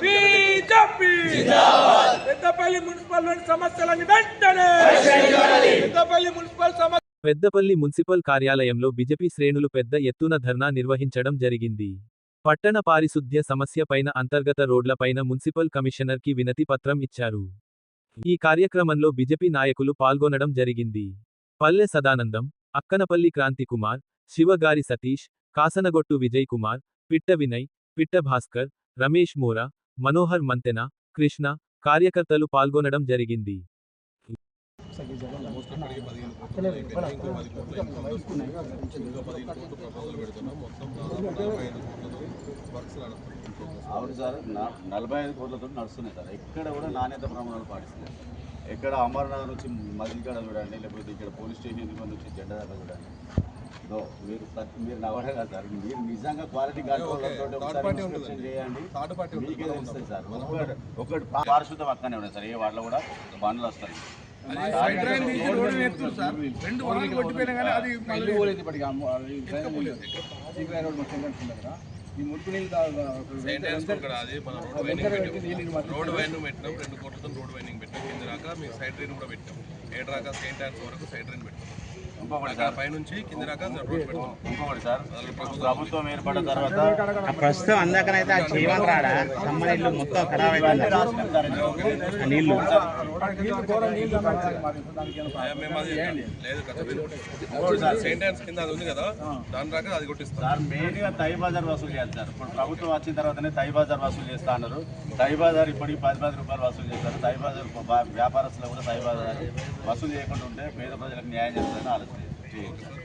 BJP Peddapalli మున్సిపల్లోని సమస్యలని వెంటనే Peddapalli municipal సమస్య పెద్దపల్లి మున్సిపల్ కార్యాలయంలో బీజేపీ శ్రేణులు పెద్ద ఎత్తున ధర్నా నిర్వహించడం జరిగింది. పట్టణ పారిశుద్ధ్య సమస్య పైన అంతర్గత రోడ్లపైన మున్సిపల్ కమిషనర్కి వినతి పత్రం ఇచ్చారు. ఈ కార్యక్రమంలో బీజేపీ నాయకులు పాల్గొనడం జరిగింది. పల్లె సదానందం అక్కనపల్లి క్రాంతి కుమార్ శివగారి సతీష్ కాసనగొట్టు విజయ్ కుమార్ పిట్ట వినయ్ పిట్ట భాస్కర్ రమేష్ మోరా మనోహర్ మంతెన కృష్ణ కార్యకర్తలు పాల్గొనడం జరిగింది. అవును సార్ నలభై ఐదు కోట్లతో నడుస్తున్నాయి సార్. ఎక్కడ కూడా నాణ్యత ప్రమాణాలు పాటిస్తున్నాయి ఎక్కడ అమర్నాథ్ నుంచి మధ్యకాడ చూడండి లేకపోతే ఇక్కడ పోలీస్ స్టేషన్ నుంచి జెండా దాకా చూడండి. ఇదో మీరు మీరు నవ్వడం కాదు సార్ మీరు నిజంగా క్వాలిటీ కంట్రోల్ చేయండి మీకే తెలుస్తుంది సార్ ఒకటి ఒకటి పారిశుద్ధం అక్కనే ఉన్నాయి సార్ ఏ వాటిలో కూడా బండ్లు వస్తాయి ఈ మురికి నీళ్ళు రోడ్ వైండింగ్ పెట్టినాం రెండు కోట్లతో రోడ్ వైండింగ్ పెట్టాం కింద రాక సైడ్ డ్రైన్ కూడా పెట్టాం ఏడు రాక సెయింట్ హ్యాండ్స్ వరకు సైడ్ డ్రైన్ పెట్టాం ప్రభుత్వం ఏర్పడిన తర్వాత ప్రస్తుతం అందాకనైతే ఆ చేయమని రాడా? సమ్మర్ ఇల్లు మొత్తం ఖరాబ్. నీళ్ళు. నీళ్ళు నీళ్ళు మెయిన్గా తై బజార్ వసూలు చేస్తారు ఇప్పుడు ప్రభుత్వం వచ్చిన తర్వాతనే తై బజార్ వసూలు చేస్తా అన్నారు. తై బజార్ ఇప్పటికి పది పది రూపాయలు వసూలు చేస్తారు. తై బజార్ వ్యాపారస్తులు కూడా తై బజార్ వసూలు చేయకుండా ఉంటే పేద ప్రజలకు న్యాయం చేస్తారని ఆలోచన. చేస్తారు